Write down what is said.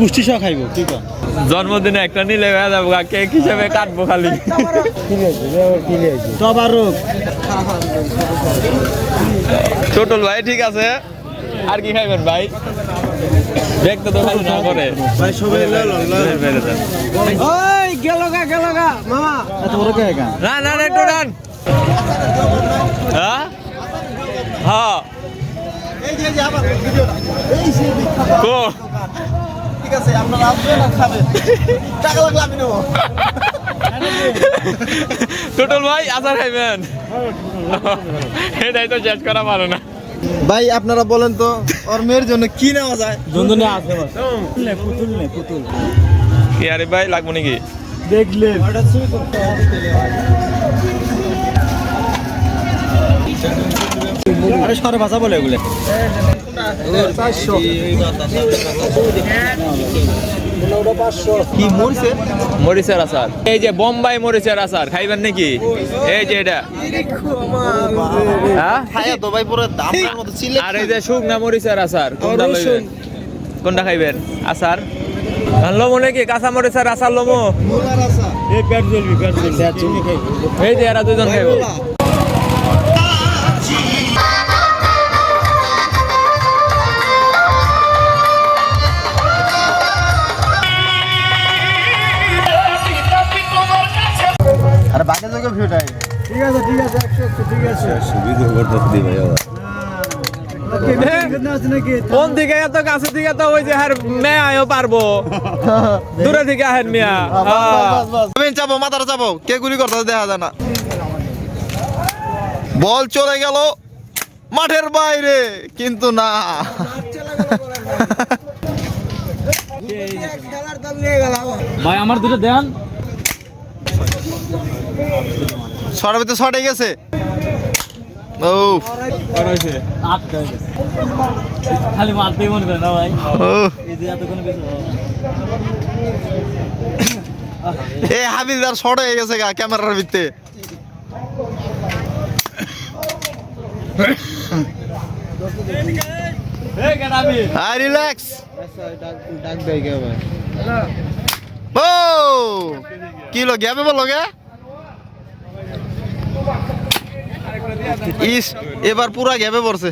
গোষ্ঠী সহ খাইব কি জন্মদিনে একটা নিলে হয়ে যাব কেক হিসেবে কাটবো খালি। সবার রোগ। ভাই ঠিক আছে? আর কি খাইবেন ভাই? দেখতে তো ভালো না করে। ভাই সবাই। ওই গেল গা গেল গা মামা। এত বড় কে গা রান রান একটু রান। হ্যাঁ? হ্যাঁ। কো ঠিক আছে আপনারা আসবেন আর খাবেন। টাকা লাগলে আমি নেব। টোটল ভাই আচার খাইবেন? এটাই তো শেষ করা ভালো না। ভাই আপনারা বলেন তো ওর মেয়ের জন্য কি নেওয়া যায়? দুজনে আছে পুতুল নে পুতুল কি আরে ভাই লাগবো নাকি? দেখলে। আরে সরে ভাষা বলে এগুলো। কি মরছে মরিচের আচার। এই যে বোম্বাই মরিচের আচার খাইবেন নাকি? এই যে এটা। হ্যাঁ? খায়া তো ভাই পুরো দামের মতো চিলে আর এই যে শুকনা মরিচের আচার কোনটা লইবেন? কোনটা খাইবেন? আচার? লমো নাকি? কাঁচা মরিচের আচার লমো খাই এই যে এরা দুজন খাইব। ঠিক আছে ঠিক আছে একশো একশো ঠিক আছে। কোন দিকে এত কাছে দিকে তো ওই যে হার আয়ও পারব। দূরে দিকে আহেন মিয়া। হ্যাঁ। তুমি চাপো মাথাটা চাপো। কে গুলি করতে দেখা যায় না। বল চলে গেল মাঠের বাইরে কিন্তু না। ভাই আমার দুটো দেন। ছটার ভিতরে গেছে। ও হয়ে গেছে। খালি মারতেই মনে করে না ভাই? ও এ হাবিলদার শর্ট হয়ে গেছে গা ক্যামেরার ভিতরে। হ্যাঁ রিল্যাক্স। ও কি লো গ্যাপে বলো গে। ইস এবার পুরা গ্যাপে পড়ছে।